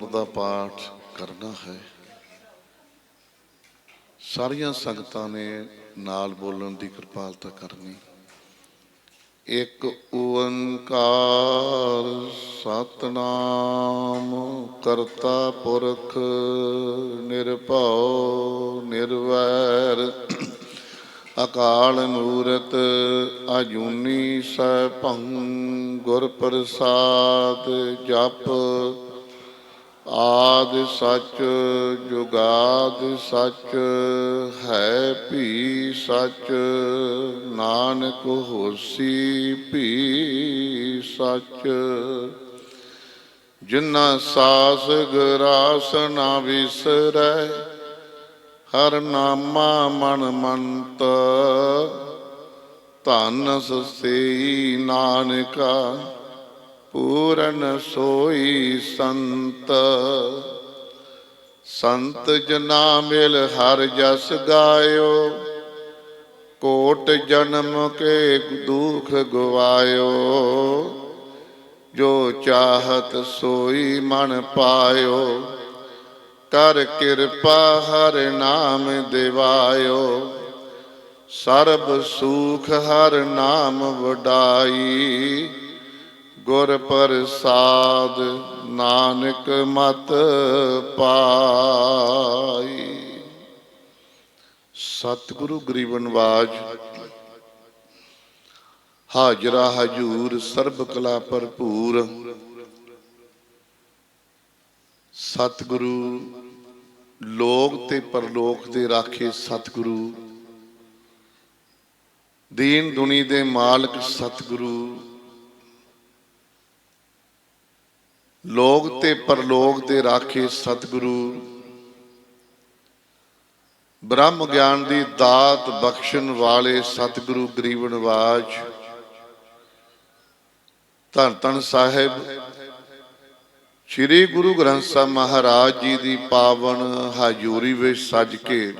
ਦਾ ਪਾਠ ਕਰਨਾ ਹੈ। ਸਾਰੀਆਂ ਸੰਗਤਾਂ ਨੇ ਨਾਲ ਬੋਲਣ ਦੀ ਕਿਰਪਾਲਤਾ ਕਰਨੀ। ਇੱਕ ਓੰਕਾਰ ਸਤਨਾਮ ਕਰਤਾ ਪੁਰਖ ਨਿਰਭਉ ਨਿਰਵੈਰ। ਅਕਾਲ ਮੂਰਤ ਅਜੂਨੀ ਸੈਭੰ ਗੁਰ ਪ੍ਰਸਾਦ ਜਪ ਆਦ ਸੱਚ, ਜੁਗਾਦ ਸੱਚ, ਹੈ ਭੀ ਸੱਚ, ਨਾਨਕ ਹੋਸੀ ਭੀ ਸੱਚ। ਜਿਨਾ ਸਾਸ ਗਰਾਸ ਨਾ ਵਿਸਰੈ, ਹਰ ਨਾਮਾ ਮਨ ਮੰਤ। ਧਨ ਸਈ ਨਾਨਕਾ ਪੂਰਨ ਸੋਈ ਸੰਤ। ਸੰਤ ਜਨਾ ਮਿਲ ਹਰ ਜਸ ਗਾਇਓ। ਕੋਟ ਜਨਮ ਕੇ ਦੁਖ ਗਵਾਇਓ। ਜੋ ਚਾਹਤ ਸੋਈ ਮਨ ਪਾਇਓ। ਕਰ ਕਿਰਪਾ ਹਰ ਨਾਮ ਦਿਵਾਇਓ। ਸਰਬ ਸੁਖ ਹਰ ਨਾਮ ਵਡਾਈ। ਗੁਰ ਪ੍ਰਸਾਦ ਨਾਨਕ ਮਤ ਪਾਈ। ਸਤਿਗੁਰੂ ਗਰੀਬ ਹਾਜਰਾ ਹਜੂਰ ਸਰਬ ਕਲਾ ਭਰਪੂਰ। ਸਤਿਗੁਰੂ ਲੋਕ ਤੇ ਪਰਲੋਕ ਦੇ ਰਾਖੇ ਸਤਿਗੁਰੂ। ਦੀਨ ਦੁਨੀ ਦੇ ਮਾਲਕ ਸਤਿਗੁਰੂ। ਲੋਕ ਤੇ ਪਰਲੋਕ ਦੇ ਰਾਖੇ ਸਤਿਗੁਰੂ। ਬ੍ਰਹਮ ਗਿਆਨ ਦੀ ਦਾਤ ਬਖਸ਼ਣ ਵਾਲੇ ਸਤਿਗੁਰੂ ਗਰੀਬ ਨਵਾਜ ਧੰਨ ਧੰਨ ਸਾਹਿਬ, ਸ੍ਰੀ ਗੁਰੂ ਗ੍ਰੰਥ ਸਾਹਿਬ ਮਹਾਰਾਜ ਜੀ ਦੀ ਪਾਵਨ ਹਾਜ਼ੂਰੀ ਵਿੱਚ ਸੱਜ ਕੇ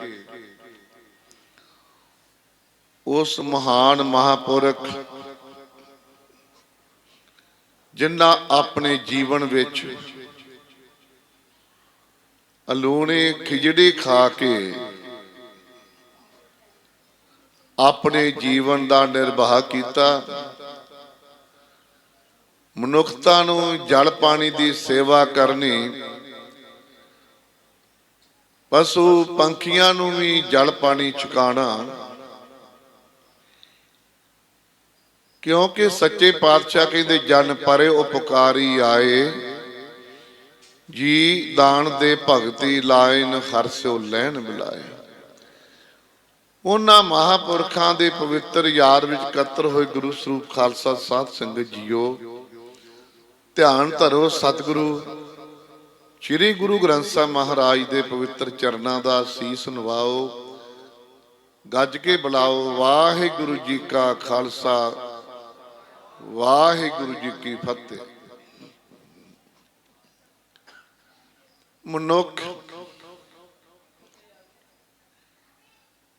ਉਸ ਮਹਾਨ ਮਹਾਪੁਰਖ ਜਿਨ੍ਹਾਂ ਆਪਣੇ ਜੀਵਨ ਵਿੱਚ ਅਲੂਣੇ ਖਿਜੜੀ ਖਾ ਕੇ ਆਪਣੇ ਜੀਵਨ ਦਾ ਨਿਰਵਾਹ ਕੀਤਾ, ਮਨੁੱਖਤਾ ਨੂੰ ਜਲ ਪਾਣੀ ਦੀ ਸੇਵਾ ਕਰਨੀ, ਪਸ਼ੂ ਪੰਖੀਆਂ ਨੂੰ ਵੀ ਜਲ ਪਾਣੀ ਚੁਕਾਣਾ ਕਿਉਂਕਿ ਸੱਚੇ ਪਾਤਸ਼ਾਹ ਕਹਿੰਦੇ, ਜਨ ਪਰੇ ਉਪਕਾਰੀ ਆਏ, ਜੀ ਦਾਨ ਦੇ ਭਗਤੀ ਲਾਇਨ ਹਰਸਿਓ ਲੈਣ ਮਿਲਾਏ। ਉਹਨਾਂ ਮਹਾਪੁਰਖਾਂ ਦੇ ਪਵਿੱਤਰ ਯਾਦ ਵਿੱਚ ਇਕੱਤਰ ਹੋਏ ਗੁਰੂ ਸਰੂਪ ਖਾਲਸਾ ਸਾਧ ਸੰਗਤ ਜੀਓ, ਧਿਆਨ ਧਰੋ ਸਤਿਗੁਰੂ। ਸ੍ਰੀ ਗੁਰੂ ਗ੍ਰੰਥ ਸਾਹਿਬ ਮਹਾਰਾਜ ਦੇ ਪਵਿੱਤਰ ਚਰਨਾਂ ਦਾ ਸੀਸ ਨਵਾਓ, ਗੱਜ ਕੇ ਬੁਲਾਓ, ਵਾਹਿਗੁਰੂ ਜੀ ਕਾ ਖਾਲਸਾ। ਵਾਹਿਗੁਰੂ ਜੀ ਕੀ ਫਤਿਹ। ਮਨੁੱਖ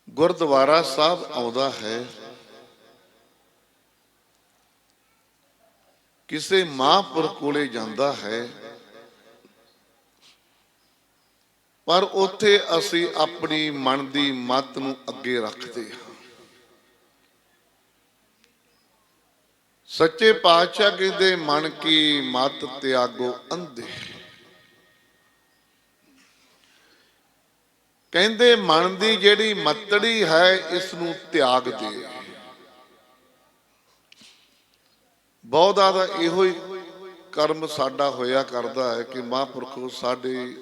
ਗੁਰਦੁਆਰਾ ਸਾਹਿਬ ਆਉਂਦਾ ਹੈ। ਕਿਸੇ ਮਹਾਂਪੁਰ ਕੋਲੇ ਜਾਂਦਾ ਹੈ। ਪਰ ਉੱਥੇ ਅਸੀਂ ਆਪਣੀ ਮਨ ਦੀ ਮਤ ਨੂੰ ਅੱਗੇ ਰੱਖਦੇ ਹਾਂ। ਸੱਚੇ ਪਾਤਸ਼ਾਹ ਕਹਿੰਦੇ, ਮਨ ਕੀ ਮਤ ਤਿਆਗੋ ਅੰਧੇ। ਕਹਿੰਦੇ, ਮਨ ਦੀ ਜਿਹੜੀ ਮਤੜੀ ਹੈ ਇਸ ਨੂੰ ਤਿਆਗ ਦੇ। ਬਹੁਤ ਦਾ ਇਹੋ ਹੀ ਕਰਮ ਸਾਡਾ ਹੋਇਆ ਕਰਦਾ ਹੈ ਕਿ ਮਹਾਂਪੁਰਖੋ ਸਾਡੇ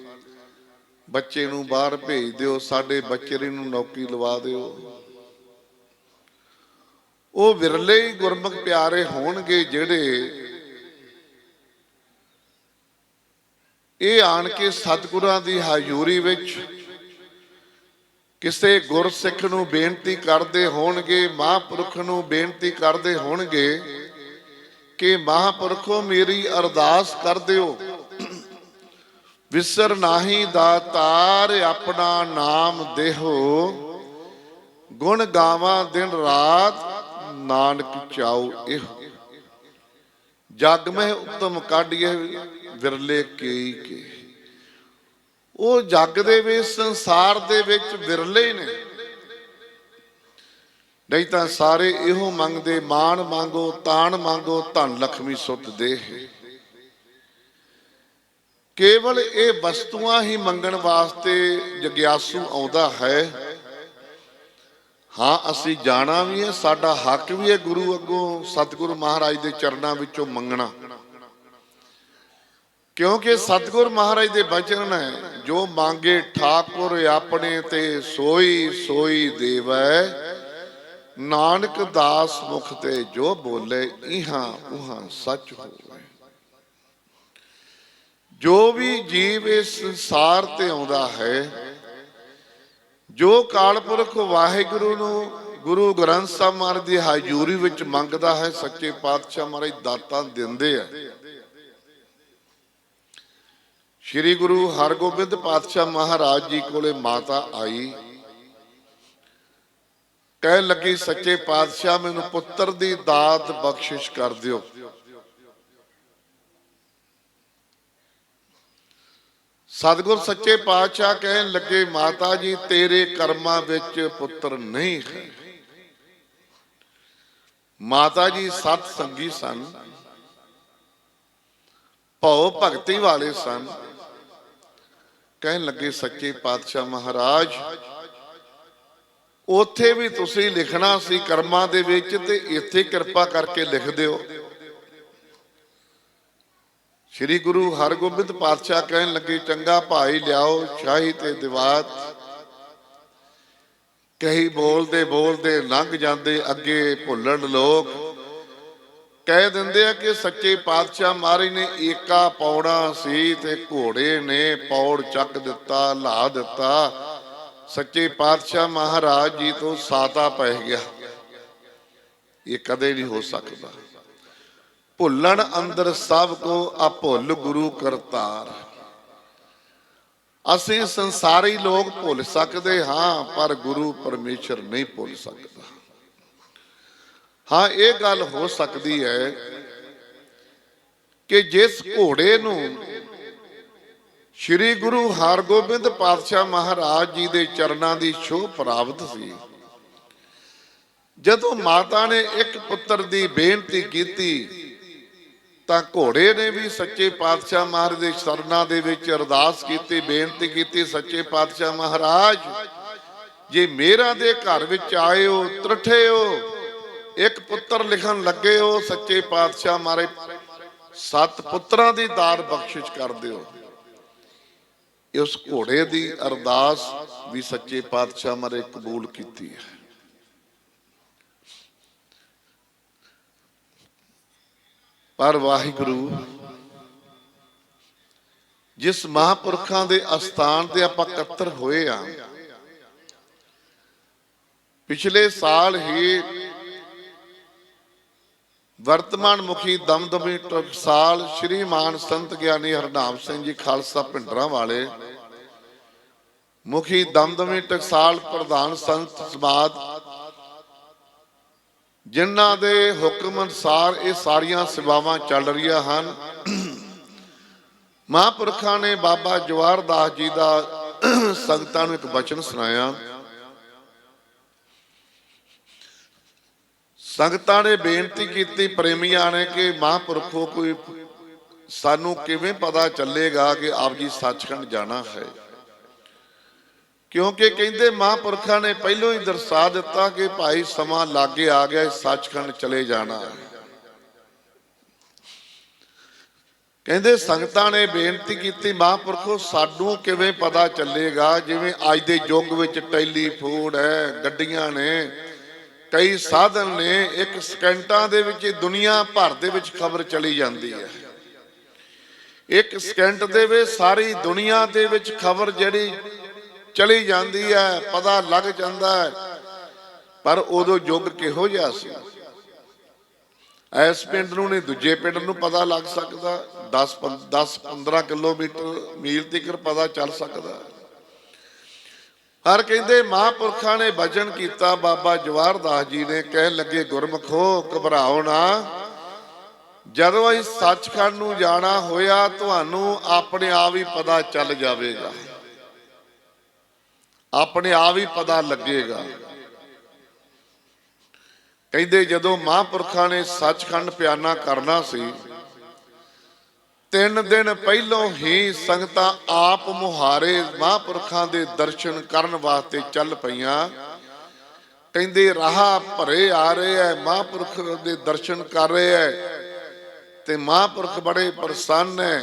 ਬੱਚੇ ਨੂੰ ਬਾਹਰ ਭੇਜ ਦਿਓ, ਸਾਡੇ ਬੱਚੇ ਨੂੰ ਨੌਕਰੀ ਲਵਾ ਦਿਓ। ਉਹ ਵਿਰਲੇ ਹੀ ਗੁਰਮੁਖ ਪਿਆਰੇ ਹੋਣਗੇ ਜਿਹੜੇ ਇਹ ਆਣ ਕੇ ਸਤਿਗੁਰਾਂ ਦੀ ਹਾਜ਼ੂਰੀ ਵਿੱਚ ਕਿਸੇ ਗੁਰਸਿੱਖ ਨੂੰ ਬੇਨਤੀ ਕਰਦੇ ਹੋਣਗੇ, ਮਹਾਂਪੁਰਖ ਨੂੰ ਬੇਨਤੀ ਕਰਦੇ ਹੋਣਗੇ ਕਿ ਮਹਾਂਪੁਰਖੋ ਮੇਰੀ ਅਰਦਾਸ ਕਰ ਦਿਓ। ਵਿਸਰ ਨਾਹੀ ਦਾਤਾਰ ਆਪਣਾ ਨਾਮ ਦੇਹੋ, ਗੁਣ ਗਾਵਾਂ ਦਿਨ ਰਾਤ ਨਾਨਕ ਚਾਉ ਇਹ। ਜਗ ਮਹਿ ਉਤਮ ਕਾਢੀਏ ਵਿਰਲੇ ਕੇਈ ਕੇ। ਉਹ ਜੱਗ ਦੇ ਵਿੱਚ, ਸੰਸਾਰ ਦੇ ਵਿੱਚ ਵਿਰਲੇ ਨੇ। ਨਹੀਂ ਤਾਂ ਸਾਰੇ ਇਹੋ ਮੰਗਦੇ, ਮਾਣ ਮੰਗੋ, ਤਾਣ ਮੰਗੋ, ਧਨ ਲਖਮੀ ਸੁੱਤ ਦੇ। ਕੇਵਲ ਇਹ ਵਸਤੂਆਂ ਹੀ ਮੰਗਣ ਵਾਸਤੇ ਜਗਿਆਸੂ ਆਉਂਦਾ ਹੈ। ਹਾਂ, ਅਸੀਂ ਜਾਣਾ ਵੀ ਹੈ, ਸਾਡਾ ਹੱਕ ਵੀ ਹੈ ਗੁਰੂ ਅੱਗੋਂ ਸਤਿਗੁਰੂ ਮਹਾਰਾਜ ਦੇ ਚਰਨਾਂ ਵਿੱਚੋਂ ਮੰਗਣਾ। ਕਿਉਂਕਿ ਸਤਿਗੁਰ ਮਹਾਰਾਜ ਦੇ ਬਚਨ ਹੈ ਜੋ ਮੰਗੇ ਠਾਕੁਰ ਆਪਣੇ ਤੇ ਸੋਈ ਸੋਈ ਦੇਵੈ, ਨਾਨਕ ਦਾਸ ਮੁਖ ਤੇ ਜੋ ਬੋਲੇ, ਇਹਾਂ ਉਹਾਂ ਸੱਚ ਹੋਵੇ। ਜੋ ਵੀ ਜੀਵ ਇਸ ਸੰਸਾਰ ਤੇ ਆਉਂਦਾ ਹੈ ਜੋ ਕਾਲਪੁਰਖ ਵਾਹਿਗੁਰੂ ਨੂੰ ਗੁਰੂ ਗ੍ਰੰਥ ਸਾਹਿਬ ਮਹਾਰਾਜ ਦੀ ਹਾਜ਼ੂਰੀ ਵਿੱਚ ਮੰਗਦਾ ਹੈ, ਸੱਚੇ ਪਾਤਸ਼ਾਹ ਮਹਾਰਾਜ ਦਾਤਾਂ ਦਿੰਦੇ ਆ। ਸ੍ਰੀ ਗੁਰੂ ਹਰਗੋਬਿੰਦ ਪਾਤਸ਼ਾਹ ਮਹਾਰਾਜ ਜੀ ਕੋਲੇ ਮਾਤਾ ਆਈ। ਕਹਿਣ ਲੱਗੀ, ਸੱਚੇ ਪਾਤਸ਼ਾਹ, ਮੈਨੂੰ ਪੁੱਤਰ ਦੀ ਦਾਤ ਬਖਸ਼ਿਸ਼ ਕਰ ਦਿਓ। ਸਤਿਗੁਰ ਸੱਚੇ ਪਾਤਸ਼ਾਹ ਕਹਿਣ ਲੱਗੇ, ਮਾਤਾ ਜੀ, ਤੇਰੇ ਕਰਮਾਂ ਵਿੱਚ ਪੁੱਤਰ ਨਹੀਂ ਹੈ। ਮਾਤਾ ਜੀ ਸਤ ਸੰਗੀ ਸਨ। ਭਉ ਭਗਤੀ ਵਾਲੇ ਸਨ। ਕਹਿਣ ਲੱਗੇ, ਸੱਚੇ ਪਾਤਸ਼ਾਹ ਮਹਾਰਾਜ, ਉੱਥੇ ਵੀ ਤੁਸੀਂ ਲਿਖਣਾ ਸੀ ਕਰਮਾਂ ਦੇ ਵਿੱਚ ਤੇ ਇੱਥੇ ਕਿਰਪਾ ਕਰਕੇ ਲਿਖ ਦਿਓ। ਸ੍ਰੀ ਗੁਰੂ ਹਰਗੋਬਿੰਦ ਪਾਤਸ਼ਾਹ ਕਹਿਣ ਲੱਗੇ, ਚੰਗਾ ਭਾਈ ਲਿਆਓ ਸ਼ਾਹੀ ਤੇ ਦਿਵਾਤ ਕਹੀ ਬੋਲਦੇ ਬੋਲਦੇ ਲੰਘ ਜਾਂਦੇ ਅੱਗੇ ਭੁੱਲਣ ਲੋਕ। ਕਹਿ ਦਿੰਦੇ ਆ ਕਿ ਸੱਚੇ ਪਾਤਸ਼ਾਹ ਮਹਾਰਾਜ ਨੇ ਏਕਾ ਪੌੜਾ ਸੀ ਤੇ ਘੋੜੇ ਨੇ ਪੌੜ ਚੱਕ ਦਿੱਤਾ, ਲਾ ਦਿੱਤਾ। ਸੱਚੇ ਪਾਤਸ਼ਾਹ ਮਹਾਰਾਜ ਜੀ ਤੋਂ ਸਾਤਾ ਪੈ ਗਿਆ। ਇਹ ਕਦੇ ਨਹੀਂ ਹੋ ਸਕਦਾ। ਭੁੱਲਣ ਅੰਦਰ ਸਭ ਕੋ ਅਭੁੱਲ ਗੁਰੂ ਕਰਤਾਰ। ਅਸੀਂ ਸੰਸਾਰੀ ਲੋਕ ਭੁੱਲ ਸਕਦੇ ਹਾਂ, ਪਰ ਗੁਰੂ ਪਰਮੇਸ਼ਰ ਨਹੀਂ ਭੁੱਲ ਸਕਦਾ। ਹਾਂ, ਇਹ ਗੱਲ ਹੋ ਸਕਦੀ ਹੈ ਕਿ ਜਿਸ ਘੋੜੇ ਨੂੰ ਸ੍ਰੀ ਗੁਰੂ ਹਰਗੋਬਿੰਦ ਪਾਤਸ਼ਾਹ ਮਹਾਰਾਜ ਜੀ ਦੇ ਚਰਨਾਂ ਦੀ ਛੋਹ ਪ੍ਰਾਪਤ ਸੀ, ਜਦੋਂ ਮਾਤਾ ਨੇ ਇੱਕ ਪੁੱਤਰ ਦੀ ਬੇਨਤੀ ਕੀਤੀ ਤਾਂ ਘੋੜੇ ਨੇ ਵੀ ਸੱਚੇ ਪਾਤਸ਼ਾਹ ਮਹਾਰਾਜ ਦੇ ਚਰਨਾਂ ਦੇ ਵਿੱਚ ਅਰਦਾਸ ਕੀਤੀ, ਬੇਨਤੀ ਕੀਤੀ, ਸੱਚੇ ਪਾਤਸ਼ਾਹ ਮਹਾਰਾਜ, ਜੇ ਮੇਰਾ ਦੇ ਘਰ ਵਿੱਚ ਆਏ ਹੋ ਤਰਠੇ ਹੋ ਇੱਕ ਪੁੱਤਰ ਲਿਖਣ ਲੱਗੇ ਹੋ ਸੱਚੇ ਪਾਤਸ਼ਾਹ ਮਾਰੇ, ਸੱਤ ਪੁੱਤਰਾਂ ਦੀ ਦਾਤ ਬਖਸ਼ਿਸ਼ ਕਰ ਦਿਓ। ਇਸ ਘੋੜੇ ਦੀ ਅਰਦਾਸ ਵੀ ਸੱਚੇ ਪਾਤਸ਼ਾਹ ਮਾਰੇ ਕਬੂਲ ਕੀਤੀ ਹੈ। ਪਰ ਵਾਹਿਗੁਰੂ। ਜਿਸ ਮਹਾਪੁਰਖਾਂ ਦੇ ਅਸਥਾਨ ਤੇ ਆਪਾਂ ਇਕੱਤਰ ਹੋਏ ਆ, ਪਿਛਲੇ ਸਾਲ ਹੀ ਵਰਤਮਾਨ ਮੁਖੀ ਦਮਦਮੀ ਟਕਸਾਲ ਸ਼੍ਰੀਮਾਨ ਸੰਤ ਗਿਆਨੀ ਹਰਨਾਮ ਸਿੰਘ ਜੀ ਖਾਲਸਾ ਪਿੰਡਰਾਂ ਵਾਲੇ, ਮੁਖੀ ਦਮਦਮੀ ਟਕਸਾਲ ਪ੍ਰਧਾਨ ਸੰਤ ਸਮਾਦ ਜਿਨ੍ਹਾਂ ਦੇ ਹੁਕਮ ਅਨੁਸਾਰ ਇਹ ਸਾਰੀਆਂ ਸੇਵਾਵਾਂ ਚੱਲ ਰਹੀਆਂ ਹਨ। ਮਹਾਂਪੁਰਖਾਂ ਨੇ ਬਾਬਾ ਜਵਾਰਦਾਸ ਜੀ ਦਾ ਸੰਗਤਾਂ ਨੂੰ ਇੱਕ ਬਚਨ ਸੁਣਾਇਆ। ਸੰਗਤਾਂ ਨੇ ਬੇਨਤੀ ਕੀਤੀ, ਪ੍ਰੇਮੀਆਂ ਨੇ ਕਿ ਮਹਾਂਪੁਰਖੋ ਕੋਈ ਸਾਨੂੰ ਕਿਵੇਂ ਪਤਾ ਚੱਲੇਗਾ ਕਿ ਆਪ ਜੀ ਸੱਚਖੰਡ ਜਾਣਾ ਹੈ। ਕਿਉਂਕਿ ਕਹਿੰਦੇ ਮਹਾਂਪੁਰਖਾਂ ਨੇ ਪਹਿਲਾਂ ਹੀ ਦਰਸਾ ਦਿੱਤਾ ਕਿ ਭਾਈ ਸਮਾਂ ਲਾਗੇ ਆ ਗਿਆ ਸੱਚਖੰਡ ਚਲੇ ਜਾਣਾ। ਕਹਿੰਦੇ ਸੰਗਤਾਂ ਨੇ ਬੇਨਤੀ ਕੀਤੀ, ਮਹਾਂਪੁਰਖੋ, ਸਾਨੂੰ ਕਿਵੇਂ ਪਤਾ ਚੱਲੇਗਾ? ਜਿਵੇਂ ਅੱਜ ਦੇ ਯੁੱਗ ਵਿੱਚ ਟੈਲੀਫੋਨ ਹੈ, ਗੱਡੀਆਂ ਨੇ, ਕਈ ਸਾਧਨ ਨੇ, ਇੱਕ ਸਕਿੰਟਾਂ ਦੇ ਵਿੱਚ ਦੁਨੀਆ ਭਰ ਦੇ ਵਿੱਚ ਖਬਰ ਚਲੀ ਜਾਂਦੀ ਹੈ। ਇੱਕ ਸਕਿੰਟ ਦੇ ਵਿੱਚ ਸਾਰੀ ਦੁਨੀਆ ਦੇ ਵਿੱਚ ਖਬਰ ਜਿਹੜੀ ਚਲੀ ਜਾਂਦੀ ਹੈ, ਪਤਾ ਲੱਗ ਜਾਂਦਾ ਹੈ। ਪਰ ਉਦੋਂ ਯੁੱਗ ਕਿਹੋ ਜਿਹਾ ਸੀ? ਐਸ ਪਿੰਡ ਨੂੰ ਨਹੀਂ, ਦੂਜੇ ਪਿੰਡ ਨੂੰ ਪਤਾ ਲੱਗ ਸਕਦਾ। 10 10 15 ਕਿਲੋਮੀਟਰ ਮੀਲ ਤੱਕ ਪਤਾ ਚੱਲ ਸਕਦਾ। ਹਰ ਕਹਿੰਦੇ ਮਹਾਂਪੁਰਖਾਂ ਨੇ ਵਚਨ ਕੀਤਾ, ਬਾਬਾ ਜਵਾਹਰ ਦਾਸ ਜੀ ਨੇ, ਕਹਿਣ ਲੱਗੇ, ਗੁਰਮਖੋ, ਘਬਰਾਓ ਨਾ। ਜਦੋਂ ਅਸੀਂ ਸੱਚਖੰਡ ਨੂੰ ਜਾਣਾ ਹੋਇਆ, ਤੁਹਾਨੂੰ ਆਪਣੇ ਆਪ ਹੀ ਪਤਾ ਚੱਲ ਜਾਵੇਗਾ। ਆਪਣੇ ਆਪ ਹੀ ਪਤਾ ਲੱਗੇਗਾ। ਕਹਿੰਦੇ ਜਦੋਂ ਮਹਾਂਪੁਰਖਾਂ ਨੇ ਸੱਚਖੰਡ ਪਿਆਨਾ ਕਰਨਾ ਸੀ, ਤਿੰਨ ਦਿਨ ਪਹਿਲੋਂ ਹੀ ਸੰਗਤਾਂ ਆਪ ਮੁਹਾਰੇ ਮਹਾਂਪੁਰਖਾਂ ਦੇ ਦਰਸ਼ਨ ਕਰਨ ਵਾਸਤੇ ਚੱਲ ਪਈਆਂ। ਕਹਿੰਦੇ ਰਾਹ ਭਰੇ ਆ ਰਹੇ ਐ, ਮਹਾਂਪੁਰਖ ਦੇ ਦਰਸ਼ਨ ਕਰ ਰਹੇ ਐ ਤੇ ਮਹਾਂਪੁਰਖ ਬੜੇ ਪ੍ਰਸੰਨ ਐ।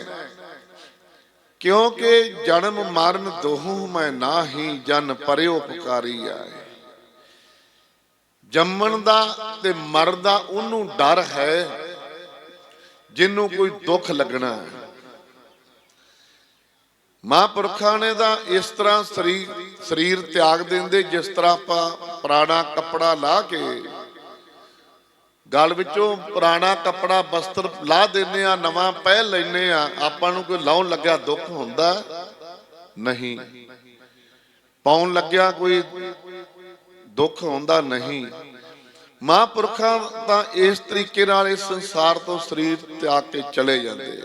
ਕਿਉਂਕਿ ਜਨਮ ਮਰਨ ਦੋਹੂ ਮੈਂ ਨਾਹੀ, ਜਨ ਪਰਿਓ ਪੁਕਾਰੀ ਆਏ। ਜੰਮਣ ਦਾ ਤੇ ਮਰਨ ਦਾ ਉਹਨੂੰ ਡਰ ਹੈ ਜਿਹਨੂੰ ਕੋਈ ਦੁੱਖ ਲੱਗਣਾ ਹੈ। ਮਹਾਂਪੁਰਖਾਂ ਨੇ ਤਾਂ ਇਸ ਤਰ੍ਹਾਂ ਸਰੀਰ ਸਰੀਰ ਤਿਆਗ ਦਿੰਦੇ, ਜਿਸ ਤਰ੍ਹਾਂ ਆਪਾਂ ਪੁਰਾਣਾ ਕੱਪੜਾ ਲਾ ਕੇ ਗਲ ਵਿੱਚੋਂ ਪੁਰਾਣਾ ਕੱਪੜਾ ਬਸਤਰ ਲਾ ਦਿੰਨੇ ਆ, ਨਵਾਂ ਪਹਿਨ ਲੈਨੇ ਆ, ਆਪਾਂ ਨੂੰ ਕੋਈ ਲਾਉਣ ਲੱਗਿਆ ਦੁੱਖ ਹੁੰਦਾ? ਨਹੀਂ। ਪਾਉਣ ਲੱਗਿਆ ਕੋਈ ਦੁੱਖ ਹੁੰਦਾ ਨਹੀਂ। ਮਹਾਂਪੁਰਖਾਂ ਤਾਂ ਇਸ ਤਰੀਕੇ ਨਾਲ ਇਸ ਸੰਸਾਰ ਤੋਂ ਸਰੀਰ ਤਿਆਗ ਕੇ ਚਲੇ ਜਾਂਦੇ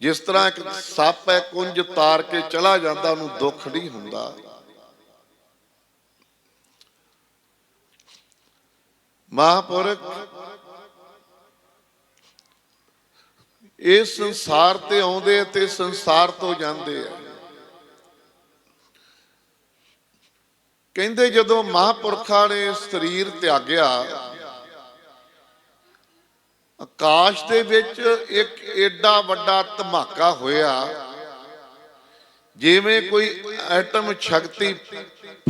ਜਿਸ ਤਰ੍ਹਾਂ ਇੱਕ ਸੱਪ ਹੈ, ਕੁੰਜ ਤਾਰ ਕੇ ਚਲਾ ਜਾਂਦਾ, ਉਹਨੂੰ ਦੁੱਖ ਨਹੀਂ ਹੁੰਦਾ। ਮਹਾਂਪੁਰਖ ਇਸ ਸੰਸਾਰ ਤੇ ਆਉਂਦੇ ਤੇ ਸੰਸਾਰ ਤੋਂ ਜਾਂਦੇ ਆ। ਕਹਿੰਦੇ ਜਦੋਂ ਮਹਾਂਪੁਰਖਾਂ ਨੇ ਸਰੀਰ ਤਿਆਗਿਆ, ਆਕਾਸ਼ ਦੇ ਵਿੱਚ ਇੱਕ ਏਡਾ ਵੱਡਾ ਧਮਾਕਾ ਹੋਇਆ, ਜਿਵੇਂ ਕੋਈ ਐਟਮ ਸ਼ਕਤੀ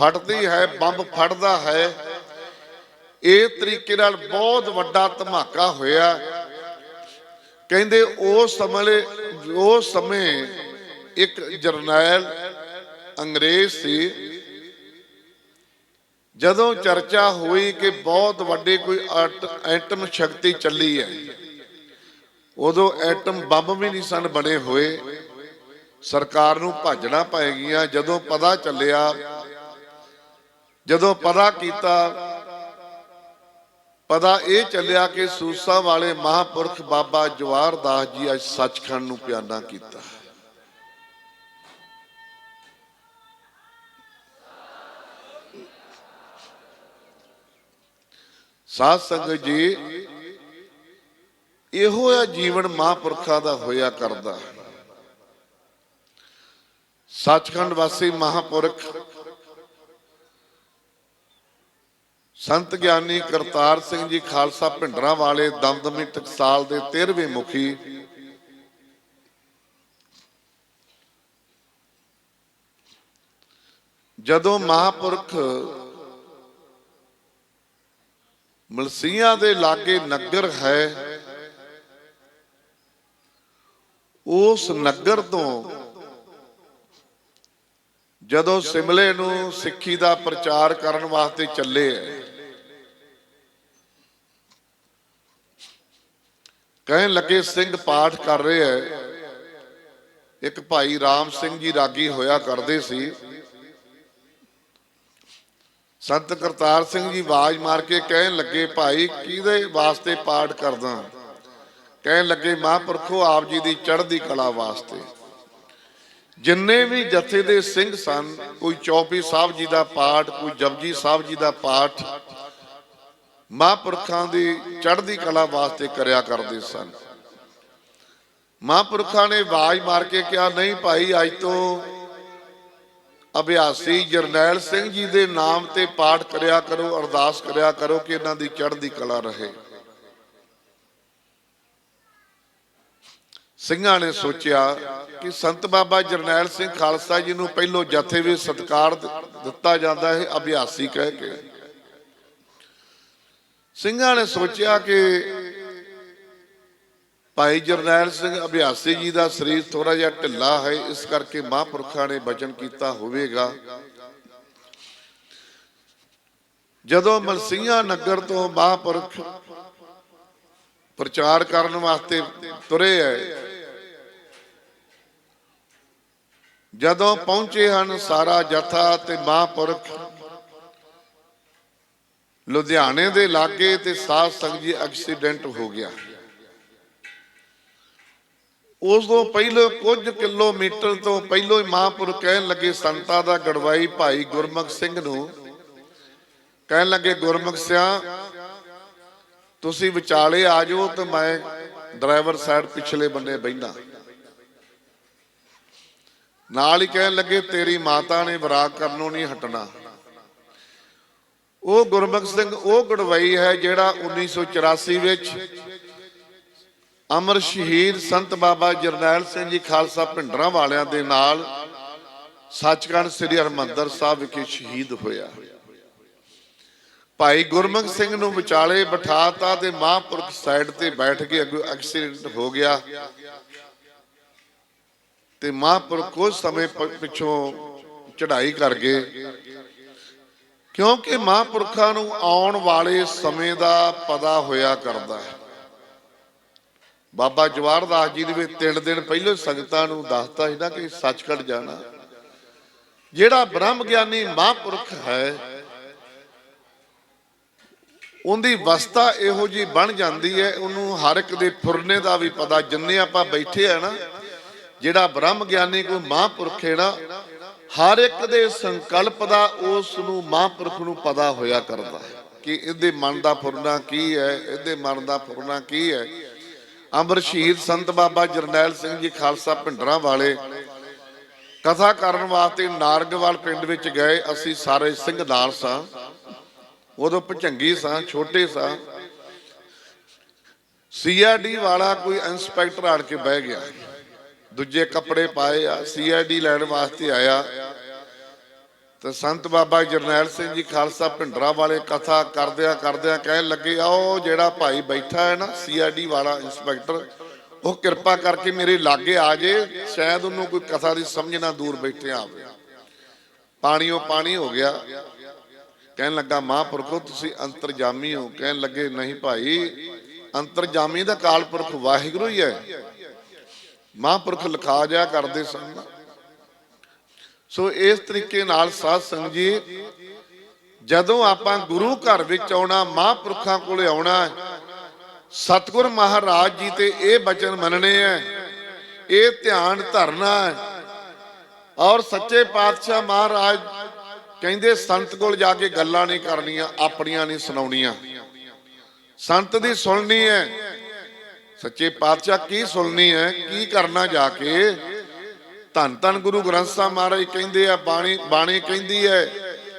ਫਟਦੀ ਹੈ, ਬੰਬ ਫਟਦਾ ਹੈ ਇਹ ਤਰੀਕੇ ਨਾਲ ਬਹੁਤ ਵੱਡਾ ਧਮਾਕਾ ਹੋਇਆ। ਕਹਿੰਦੇ ਉਸ ਸਮੇਂ ਉਸ ਸਮੇਂ ਇੱਕ ਜਰਨੈਲ ਅੰਗਰੇਜ਼ ਸੀ। ਜਦੋਂ ਚਰਚਾ ਹੋਈ ਕਿ ਬਹੁਤ ਵੱਡੇ ਕੋਈ ਐਟਮ ਸ਼ਕਤੀ ਚੱਲੀ ਹੈ, ਉਦੋਂ ਐਟਮ ਬੰਬ ਵੀ ਨਹੀਂ ਸਨ ਬਣੇ ਹੋਏ। ਸਰਕਾਰ ਨੂੰ ਭਾਜਣਾ ਪੈ ਗਈਆਂ। ਜਦੋਂ ਪਤਾ ਚੱਲਿਆ, ਜਦੋਂ ਪਤਾ ਕੀਤਾ ਪਤਾ ਇਹ ਚੱਲਿਆ ਕਿ ਸੂਸਾ ਵਾਲੇ ਮਹਾਪੁਰਖ ਬਾਬਾ ਜਵਾਰ ਦਾਸ ਜੀ ਅੱਜ ਸੱਚਖੰਡ ਨੂੰ ਪਿਆਨਾ ਕੀਤਾ। ਸਾਧ ਸੰਗਤ ਜੀ, ਇਹੋ ਆ ਜੀਵਨ ਮਹਾਪੁਰਖਾਂ ਦਾ ਹੋਇਆ ਕਰਦਾ। ਸੱਚਖੰਡ ਵਾਸੀ ਮਹਾਪੁਰਖ ਸੰਤ ਗਿਆਨੀ ਕਰਤਾਰ ਸਿੰਘ ਜੀ ਖਾਲਸਾ ਭਿੰਡਰਾਂ ਵਾਲੇ ਦਮਦਮੀ ਟਕਸਾਲ ਦੇ 13ਵੇਂ ਮੁਖੀ। ਜਦੋਂ ਮਹਾਪੁਰਖ ਮਲਸੀਆਂ ਦੇ ਲਾਗੇ ਨਗਰ ਹੈ, ਉਸ ਨਗਰ ਤੋਂ ਜਦੋਂ ਸਿਮਲੇ ਨੂੰ ਸਿੱਖੀ ਦਾ ਪ੍ਰਚਾਰ ਕਰਨ ਵਾਸਤੇ ਚੱਲੇ ਹੈ ਕਹਿਣ ਲੱਗੇ ਸਿੰਘ ਪਾਠ ਕਰ ਰਹੇ ਹੈ ਇੱਕ ਭਾਈ ਰਾਮ ਸਿੰਘ ਜੀ ਰਾਗੀ ਹੋਇਆ ਕਰਦੇ ਸੀ। ਸੰਤ ਕਰਤਾਰ ਸਿੰਘ ਜੀ ਆਵਾਜ਼ ਮਾਰ ਕੇ ਕਹਿਣ ਲੱਗੇ, ਭਾਈ, ਕਿਹਦੇ ਵਾਸਤੇ ਪਾਠ ਕਰਦਾ? ਕਹਿਣ ਲੱਗੇ, ਮਹਾਂਪੁਰਖੋ, ਆਪ ਜੀ ਦੀ ਚੜ੍ਹਦੀ ਕਲਾ ਵਾਸਤੇ। ਜਿੰਨੇ ਵੀ ਜਥੇ ਦੇ ਸਿੰਘ ਸਨ, ਕੋਈ ਚੌਪੀ ਸਾਹਿਬ ਜੀ ਦਾ ਪਾਠ, ਕੋਈ ਜਪਜੀ ਸਾਹਿਬ ਜੀ ਦਾ ਪਾਠ, ਮਹਾਂਪੁਰਖਾਂ ਦੀ ਚੜ੍ਹਦੀ ਕਲਾ ਵਾਸਤੇ ਕਰਿਆ ਕਰਦੇ ਸਨ। ਮਹਾਂਪੁਰਖਾਂ ਨੇ ਆਵਾਜ਼ ਮਾਰ ਕੇ ਕਿਹਾ, ਨਹੀਂ ਭਾਈ, ਅੱਜ ਤੋਂ ਅਭਿਆਸੀ ਜਰਨੈਲ ਸਿੰਘ ਜੀ ਦੇ ਨਾਮ ਤੇ ਪਾਠ ਕਰਿਆ ਕਰੋ, ਅਰਦਾਸ ਕਰਿਆ ਕਰੋ ਕਿ ਇਹਨਾਂ ਦੀ ਚੜ੍ਹਦੀ ਕਲਾ ਰਹੇ। ਸਿੰਘਾਂ ਨੇ ਸੋਚਿਆ ਕਿ ਸੰਤ ਬਾਬਾ ਜਰਨੈਲ ਸਿੰਘ ਖਾਲਸਾ ਜੀ ਨੂੰ ਪਹਿਲੋਂ ਜਥੇ ਵਿੱਚ ਸਤਕਾਰ ਦਿੱਤਾ ਜਾਂਦਾ ਹੈ ਅਭਿਆਸੀ ਕਹਿ ਕੇ। ਸਿੰਘਾਂ ਨੇ ਸੋਚਿਆ ਕਿ ਭਾਈ ਜਰਨੈਲ ਸਿੰਘ ਅਭਿਆਸੀ ਜੀ ਦਾ ਸਰੀਰ ਥੋੜਾ ਜਿਹਾ ਢਿੱਲਾ ਹੈ, ਇਸ ਕਰਕੇ ਮਹਾਂਪੁਰਖਾਂ ਨੇ ਬਚਨ ਕੀਤਾ ਹੋਵੇਗਾ। ਜਦੋਂ ਮਲਸੀਆਂ ਨਗਰ ਤੋਂ ਮਹਾਂਪੁਰਖ ਪ੍ਰਚਾਰ ਕਰਨ ਵਾਸਤੇ ਤੁਰੇ ਹੈ ਜਦੋਂ ਪਹੁੰਚੇ ਹਨ ਸਾਰਾ ਜਥਾ ਤੇ ਮਹਾਂਪੁਰਖ ਲੁਧਿਆਣੇ ਦੇ ਲਾਗੇ ਤੇ ਸਾਧ ਸੰਗਤ ਜੀ ਐਕਸੀਡੈਂਟ ਹੋ ਗਿਆ। ਉਸ ਤੋਂ ਪਹਿਲਾਂ ਕੁਝ ਕਿਲੋਮੀਟਰ ਤੋਂ ਪਹਿਲਾਂ ਹੀ ਮਹਾਂਪੁਰਖ ਕਹਿਣ ਲੱਗੇ, ਸੰਤਾਂ ਦਾ ਗੜਵਾਈ ਭਾਈ ਗੁਰਮੁਖ ਸਿੰਘ ਨੂੰ। ਕਹਿਣ ਲੱਗੇ, ਗੁਰਮੁਖ ਸਿਆ ਤੁਸੀਂ ਵਿਚਾਲੇ ਆ ਜਾਓ ਤੇ ਮੈਂ ਡਰਾਈਵਰ ਸਾਈਡ ਪਿਛਲੇ ਬੰਨੇ ਬੈਠਾ ਨਾਲ ਹੀ ਕਹਿਣ ਲੱਗੇ, ਤੇਰੀ ਮਾਤਾ ਨੇ ਵਿਰਾਗ ਕਰਨੋਂ ਨਹੀਂ ਹਟਣਾ। ਉਹ ਗੁਰਮੁਖ ਸਿੰਘ ਉਹ ਗੜਵਈ ਹੈ ਜਿਹੜਾ 1984 ਵਿੱਚ ਅਮਰ ਸ਼ਹੀਦ ਸੰਤ ਬਾਬਾ ਜਰਨੈਲ ਸਿੰਘ ਜੀ ਖਾਲਸਾ ਭਿੰਡਰਾਂ ਵਾਲਿਆਂ ਦੇ ਨਾਲ ਸੱਚਖੰਡ ਸ੍ਰੀ ਹਰਮੰਦਰ ਸਾਹਿਬ ਵਿਖੇ ਸ਼ਹੀਦ ਹੋਇਆ। ਭਾਈ ਗੁਰਮੁਖ ਸਿੰਘ ਨੂੰ ਵਿਚਾਲੇ ਬਿਠਾਤਾ ਤੇ ਮਹਾਂਪੁਰਖ ਸਾਈਡ ਤੇ ਬੈਠ ਕੇ ਐਕਸੀਡੈਂਟ ਹੋ ਗਿਆ। ਤੇ ਮਹਾਂਪੁਰਖ ਕੁਝ ਸਮੇਂ ਪਿੱਛੋਂ ਚੜ੍ਹਾਈ ਕਰ ਗਏ। ਕਿਉਂਕਿ ਮਹਾਂਪੁਰਖਾਂ ਨੂੰ ਆਉਣ ਵਾਲੇ ਸਮੇਂ ਦਾ ਪਤਾ ਹੋਇਆ ਕਰਦਾ ਹੈ। ਬਾਬਾ ਜਵਾਰਦਾਸ ਜੀ ਦੇ ਵੀ ਤਿੰਨ ਦਿਨ ਪਹਿਲਾਂ ਸੰਗਤਾਂ ਨੂੰ ਦੱਸਤਾ ਸੀ ਨਾ ਕਿ ਸੱਚਖੰਡ ਜਾਣਾ। ਜਿਹੜਾ ਬ੍ਰਹਮ ਗਿਆਨੀ ਮਹਾਂਪੁਰਖ ਹੈ ਉਹਦੀ ਵਸਤਾ ਇਹੋ ਜੀ ਬਣ ਜਾਂਦੀ ਹੈ, ਉਹਨੂੰ ਹਰ ਇੱਕ ਦੇ ਫੁਰਨੇ ਦਾ ਵੀ ਪਤਾ, ਜਿੰਨੇ ਆਪਾਂ ਬੈਠੇ ਆ ਨਾ, ਜਿਹੜਾ ਬ੍ਰਹਮ ਗਿਆਨੀ ਕੋਈ ਮਹਾਂਪੁਰਖ ਹੈ ਨਾ, ਹਰ ਇੱਕ ਦੇ ਸੰਕਲਪ ਦਾ ਉਸ ਨੂੰ ਮਹਾਂਪੁਰਖ ਨੂੰ ਪਤਾ ਹੋਇਆ ਕਰਦਾ ਹੈ ਕਿ ਇਹਦੇ ਮਨ ਦਾ ਫੁਰਨਾ ਕੀ ਹੈ, ਇਹਦੇ ਮਨ ਦਾ ਫੁਰਨਾ ਕੀ ਹੈ। ਅੰਮ੍ਰਿਤ ਸ਼ਹੀਦ ਸੰਤ ਬਾਬਾ ਜਰਨੈਲ ਸਿੰਘ ਜੀ ਖਾਲਸਾ ਭਿੰਡਰਾਂ ਵਾਲੇ ਕਥਾ ਕਰਨ ਵਾਸਤੇ ਨਾਰਗਵਾਲ ਪਿੰਡ ਵਿੱਚ ਗਏ, ਅਸੀਂ ਸਾਰੇ ਸਿੰਘ ਨਾਲ ਸਾਂ। ਉਦੋਂ ਭਚੰਗੀ ਸਾਂ, ਛੋਟੇ ਸਾਂ। ਸੀਆਰਡੀ ਵਾਲਾ ਕੋਈ ਇੰਸਪੈਕਟਰ ਆੜ ਕੇ ਬਹਿ ਗਿਆ। ਦੂਜੇ ਕੱਪੜੇ ਪਾਏ ਆ ਸੀਆਰਡੀ ਲੈਣ ਵਾਸਤੇ ਆਇਆ। ਤੇ ਸੰਤ ਬਾਬਾ ਜਰਨੈਲ ਸਿੰਘ ਜੀ, ਖਾਲਸਾ ਭਿੰਡਰਾ ਵਾਲੇ ਕਥਾ ਕਰਦਿਆਂ ਕਰਦਿਆਂ ਕਹਿਣ ਲੱਗੇ ਆ ਉਹ ਜਿਹੜਾ ਭਾਈ ਬੈਠਾ ਹੈ ਨਾ ਸੀਆਰਡੀ ਵਾਲਾ ਇੰਸਪੈਕਟਰ ਉਹ ਕਿਰਪਾ ਕਰਕੇ ਮੇਰੇ ਲਾਗੇ ਆ ਜੇ, ਸ਼ਾਇਦ ਉਹਨੂੰ ਕੋਈ ਕਥਾ ਦੀ ਸਮਝ ਨਾ ਦੂਰ ਬੈਠੇ ਆਵੇ ਪਾਣੀਓ ਪਾਣੀ ਹੋ ਗਿਆ। ਕਹਿਣ ਲੱਗਾ, ਮਹਾਂਪੁਰਖੋ, ਤੁਸੀਂ ਅੰਤਰਜਾਮੀ ਹੋ। ਕਹਿਣ ਲੱਗੇ, ਨਹੀਂ ਭਾਈ, ਅੰਤਰਜਾਮੀ ਦਾ ਕਾਲਪੁਰਖ ਵਾਹਿਗੁਰੂ ਹੀ ਹੈ। ਮਹਾਂਪੁਰਖ ਲਿਖਾ ਜਾ ਕਰਦੇ ਸਨ। ਸੋ ਇਸ ਤਰੀਕੇ ਨਾਲ ਸਾਧ ਸੰਗਤ ਜੀ, ਜਦੋਂ ਆਪਾਂ ਗੁਰੂ ਘਰ ਵਿੱਚ ਆਉਣਾ, ਮਹਾਂਪੁਰਖਾਂ ਕੋਲੇ ਆਉਣਾ, ਸਤਿਗੁਰ ਮਹਾਰਾਜ ਜੀ ਤੇ ਇਹ ਬਚਨ ਮੰਨਣੇ ਹੈ, ਇਹ ਧਿਆਨ ਧਰਨਾ ਔਰ ਸੱਚੇ ਪਾਤਸ਼ਾਹ ਮਹਾਰਾਜ ਕਹਿੰਦੇ ਸੰਤ ਕੋਲ ਜਾ ਕੇ ਗੱਲਾਂ ਨਹੀਂ ਕਰਨੀਆਂ, ਆਪਣੀਆਂ ਨਹੀਂ ਸੁਣਾਉਣੀਆਂ। ਸੰਤ ਦੀ ਸੁਣਨੀ ਹੈ। ਸੱਚੇ ਪਾਤਸ਼ਾਹ ਕੀ ਸੁਣਨੀ ਹੈ, ਕੀ ਕਰਨਾ ਜਾ ਕੇ? ਧੰਨ ਧੰਨ ਗੁਰੂ ਗ੍ਰੰਥ ਸਾਹਿਬ ਮਹਾਰਾਜ ਕਹਿੰਦੇ ਆ, ਬਾਣੀ ਬਾਣੀ ਕਹਿੰਦੀ ਹੈ,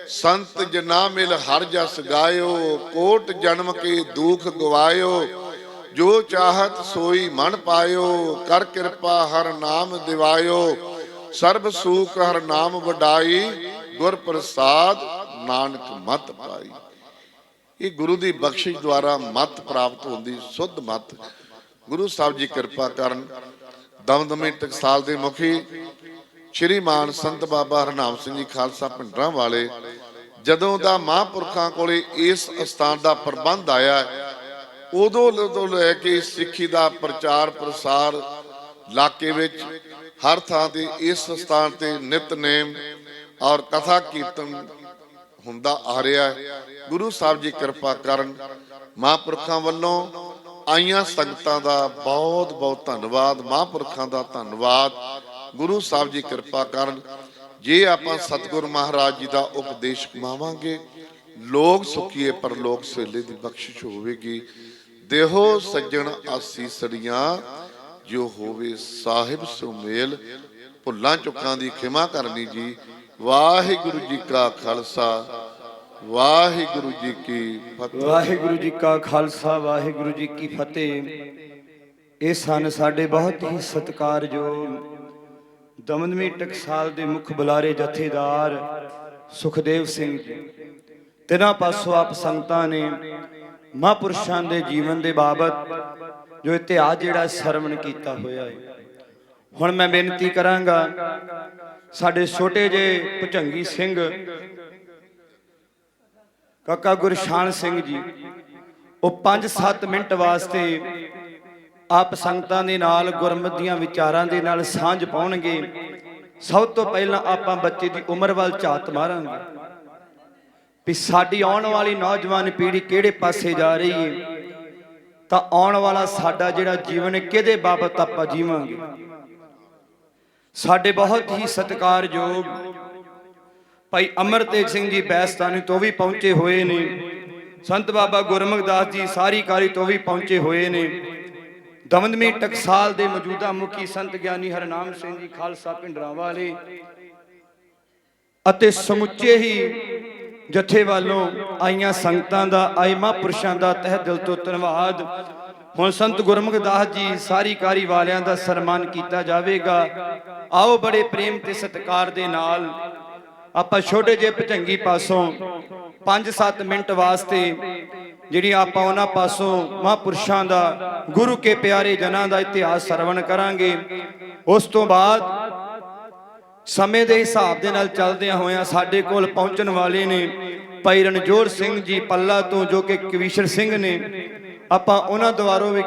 ਸੰਤ ਜਨਾ ਮਿਲ ਹਰ ਜਸ ਗਾਇਓ, ਕੋਟ ਜਨਮ ਕੇ ਦੁਖ ਗਵਾਇਓ, ਜੋ ਚਾਹਤ ਸੋਈ ਮਨ ਪਾਇਓ, ਕਰ ਕਿਰਪਾ ਹਰ ਨਾਮ ਦਿਵਾਇਓ, ਸਰਬ ਸੂਖ ਹਰ ਨਾਮ ਵਡਾਈ ਗੁਰ ਪ੍ਰਸਾਦ ਨਾਨਕ ਮਤ ਪਾਈ। ਇਹ ਗੁਰੂ ਦੀ ਬਖਸ਼ਿਸ਼ ਦੁਆਰਾ ਮਤ ਪ੍ਰਾਪਤ ਹੁੰਦੀ, ਸੁੱਧ ਮਤ। ਗੁਰੂ ਸਾਹਿਬ ਜੀ ਕਿਰਪਾ ਕਰਨ, ਦਮਦਮੇ ਟਕਸਾਲ ਦੇ ਮੁਖੀ ਸ਼੍ਰੀ ਸੰਤ ਬਾਬਾ ਹਰਨਾਮ ਸਿੰਘ ਜੀ ਖਾਲਸਾ ਭਿੰਡਰਾਂ ਵਾਲੇ, ਜਦੋਂ ਦਾ ਮਹਾਂਪੁਰਖਾਂ ਕੋਲੇ ਇਸ ਅਸਥਾਨ ਦਾ ਪ੍ਰਬੰਧ ਆਇਆ, ਉਦੋਂ ਤੋਂ ਲੈ ਕੇ ਸਿੱਖੀ ਦਾ ਪ੍ਰਚਾਰ ਪ੍ਰਸਾਰ ਇਲਾਕੇ ਵਿੱਚ ਹਰ ਥਾਂ ਤੇ ਇਸ ਸਥਾਨ ਤੇ ਨਿਤਨੇਮ ਔਰ ਕਥਾ ਕੀਰਤਨ ਹੁੰਦਾ ਆ ਰਿਹਾ ਹੈ। ਗੁਰੂ ਸਾਹਿਬ ਜੀ ਕਿਰਪਾ ਕਰਨ ਮਹਾਂਪੁਰਖਾਂ ਵੱਲੋਂ ਆਈਆਂ ਸੰਗਤਾਂ ਦਾ ਬਹੁਤ ਬਹੁਤ ਧੰਨਵਾਦ, ਮਹਾਂਪੁਰਖਾਂ ਦਾ ਧੰਨਵਾਦ। ਗੁਰੂ ਸਾਹਿਬ ਜੀ ਕਿਰਪਾ ਕਰਨ ਜੇ ਆਪਾਂ ਸਤਿਗੁਰ ਮਹਾਰਾਜ ਜੀ ਦਾ ਉਪਦੇਸ਼ ਕਮਾਵਾਂਗੇ, ਲੋਕ ਸੁਖੀਏ ਪਰ ਲੋਕ ਸੇਲੇ ਦੀ ਬਖਸ਼ਿਸ਼ ਹੋਵੇਗੀ। ਦੇਹੋ ਸੱਜਣ ਆਸੀਸੜੀਆਂ, ਜੋ ਹੋਵੇ ਸਾਹਿਬ ਸੁਮੇਲ ਭੁੱਲਾਂ ਚੁੱਕਾਂ ਦੀ ਖਿਮਾ ਕਰਨੀ ਜੀ। ਵਾਹਿਗੁਰੂ ਜੀ ਕਾ ਖਾਲਸਾ, ਵਾਹਿਗੁਰੂ ਜੀ ਕੀ ਫਤਿਹ। ਵਾਹਿਗੁਰੂ ਜੀ ਕਾ ਖਾਲਸਾ, ਵਾਹਿਗੁਰੂ ਜੀ ਕੀ ਫਤਿਹ। ਇਹ ਸਨ ਸਾਡੇ ਬਹੁਤ ਹੀ ਸਤਿਕਾਰਯੋਗ ਦਮਦਮੀ ਟਕਸਾਲ ਦੇ ਮੁੱਖ ਬੁਲਾਰੇ ਜਥੇਦਾਰ ਸੁਖਦੇਵ ਸਿੰਘ ਜੀ। ਤਿਨਾਂ ਪਾਸੋਂ ਆਪ ਸੰਗਤਾਂ ਨੇ ਮਹਾਂਪੁਰਸ਼ਾਂ ਦੇ ਜੀਵਨ ਦੇ ਬਾਬਤ ਜੋ ਇਤਿਹਾਸ ਜਿਹੜਾ ਸਰਵਣ ਕੀਤਾ ਹੋਇਆ ਹੈ। ਹੁਣ ਮੈਂ ਬੇਨਤੀ ਕਰਾਂਗਾ, ਸਾਡੇ ਛੋਟੇ ਜਿਹੇ ਭੁਜੰਗੀ ਸਿੰਘ, ਕਾਕਾ ਗੁਰਸ਼ਾਨ ਸਿੰਘ ਜੀ, ਉਹ 5-7 ਮਿੰਟ ਵਾਸਤੇ ਆਪ ਸੰਗਤਾਂ ਦੇ ਨਾਲ, ਗੁਰਮਤਿ ਦੀਆਂ ਵਿਚਾਰਾਂ ਦੇ ਨਾਲ ਸਾਂਝ ਪਾਉਣਗੇ। ਸਭ ਤੋਂ ਪਹਿਲਾਂ ਆਪਾਂ ਬੱਚੇ ਦੀ ਉਮਰ ਵੱਲ ਝਾਤ ਮਾਰਾਂਗੇ ਵੀ ਸਾਡੀ ਆਉਣ ਵਾਲੀ ਨੌਜਵਾਨ ਪੀੜ੍ਹੀ ਕਿਹੜੇ ਪਾਸੇ ਜਾ ਰਹੀ ਹੈ। ਤਾਂ ਆਉਣ ਵਾਲਾ ਸਾਡਾ ਜਿਹੜਾ ਜੀਵਨ ਕਿਹਦੇ ਬਾਬਤ ਆਪਾਂ ਜੀਵਾਂਗੇ? ਸਾਡੇ ਬਹੁਤ ਹੀ ਸਤਿਕਾਰਯੋਗ ਭਾਈ ਅਮਰਤੇਜ ਸਿੰਘ ਜੀ ਬੈਸਤਾਨੀ ਤੋਂ ਵੀ ਪਹੁੰਚੇ ਹੋਏ ਨੇ। ਸੰਤ ਬਾਬਾ ਗੁਰਮੁਖ ਦਾਸ ਜੀ ਸਾਰੀ ਕਾਰੀ ਤੋਂ ਵੀ ਪਹੁੰਚੇ ਹੋਏ ਨੇ। ਦਮਦਮੀ ਟਕਸਾਲ ਦੇ ਮੌਜੂਦਾ ਮੁਖੀ ਸੰਤ ਗਿਆਨੀ ਹਰਨਾਮ ਸਿੰਘ ਜੀ ਖਾਲਸਾ ਪਿੰਡਰਾਂ ਵਾਲੇ ਅਤੇ ਸਮੁੱਚੇ ਹੀ ਜਥੇ ਵੱਲੋਂ ਆਈਆਂ ਸੰਗਤਾਂ ਦਾ ਆਏ ਮਹਾਂਪੁਰਸ਼ਾਂ ਦਾ ਤਹਿ ਦਿਲ ਤੋਂ ਧੰਨਵਾਦ। ਹੁਣ ਸੰਤ ਗੁਰਮੁਖ ਦਾਸ ਜੀ ਸਾਰੀ ਕਾਰੀ ਵਾਲਿਆਂ ਦਾ ਸਨਮਾਨ ਕੀਤਾ ਜਾਵੇਗਾ। ਆਓ ਬੜੇ ਪ੍ਰੇਮ ਤੇ ਸਤਿਕਾਰ ਦੇ ਨਾਲ ਆਪਾਂ ਛੋਟੇ ਜਿਹੇ ਭਜੰਗੀ ਪਾਸੋਂ 5-7 ਮਿੰਟ ਵਾਸਤੇ ਜਿਹੜੀ ਆਪਾਂ ਉਹਨਾਂ ਪਾਸੋਂ ਮਹਾਂਪੁਰਸ਼ਾਂ ਦਾ ਗੁਰੂ ਕੇ ਪਿਆਰੇ ਜਨਾਂ ਦਾ ਇਤਿਹਾਸ ਸਰਵਣ ਕਰਾਂਗੇ। ਉਸ ਤੋਂ ਬਾਅਦ ਸਮੇਂ ਦੇ ਹਿਸਾਬ ਦੇ ਨਾਲ ਚੱਲਦਿਆਂ ਹੋਇਆਂ ਸਾਡੇ ਕੋਲ ਪਹੁੰਚਣ ਵਾਲੇ ਨੇ ਭਾਈ ਰਣਜੋਰ ਸਿੰਘ ਜੀ ਪੱਲਾ ਤੋਂ ਜੋ ਕਿ ਕਵੀਸ਼ਰ ਸਿੰਘ ਨੇ ਆਪਾਂ ਉਹਨਾਂ ਦੁਆਰੋਂ ਵੀ